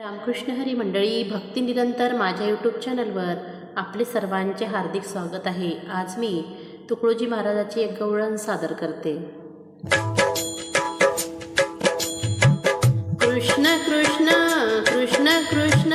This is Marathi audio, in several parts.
रामकृष्ण हरी मंडळी भक्ती निरंतर माझ्या यूट्यूब चॅनलवर आपले सर्वांचे हार्दिक स्वागत आहे. आज मी तुकडोजी महाराजाची एक गवळण सादर करते. Krishna Krishna Krishna Krishna.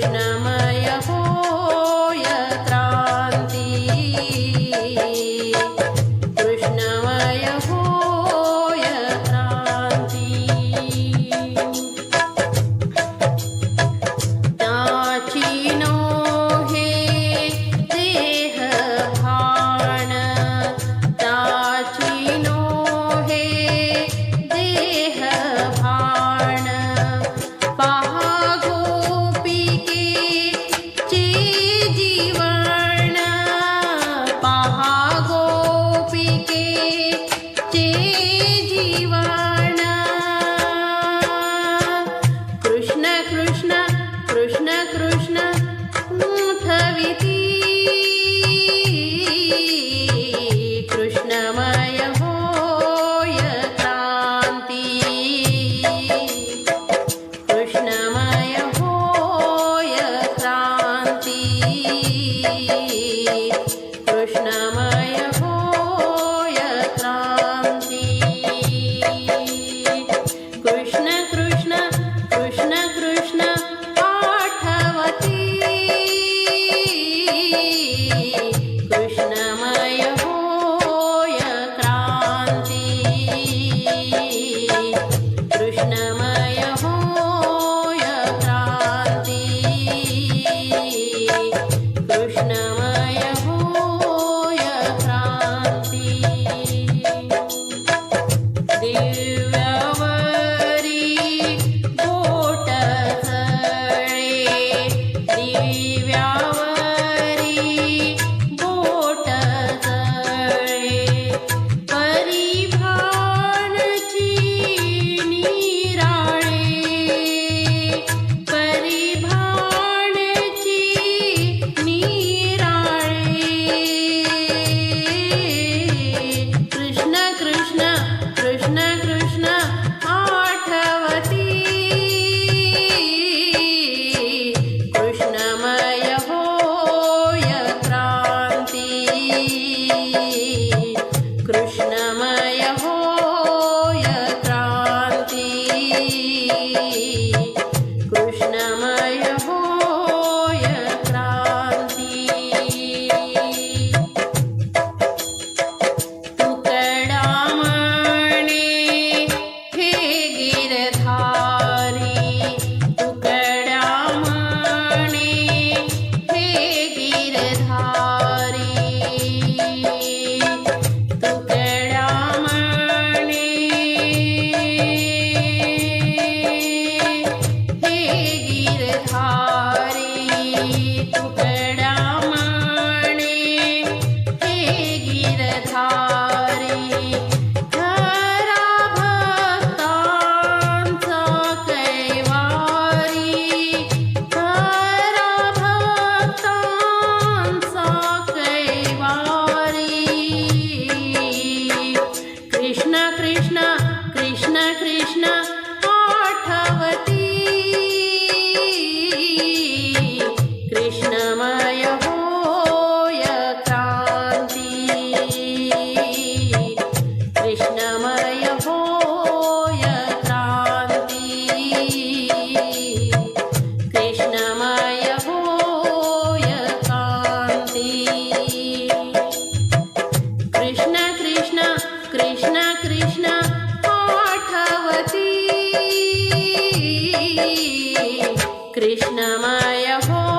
Krishna. Krishna Krishna Krishna Krishna Krishna Krishna Maya Ho.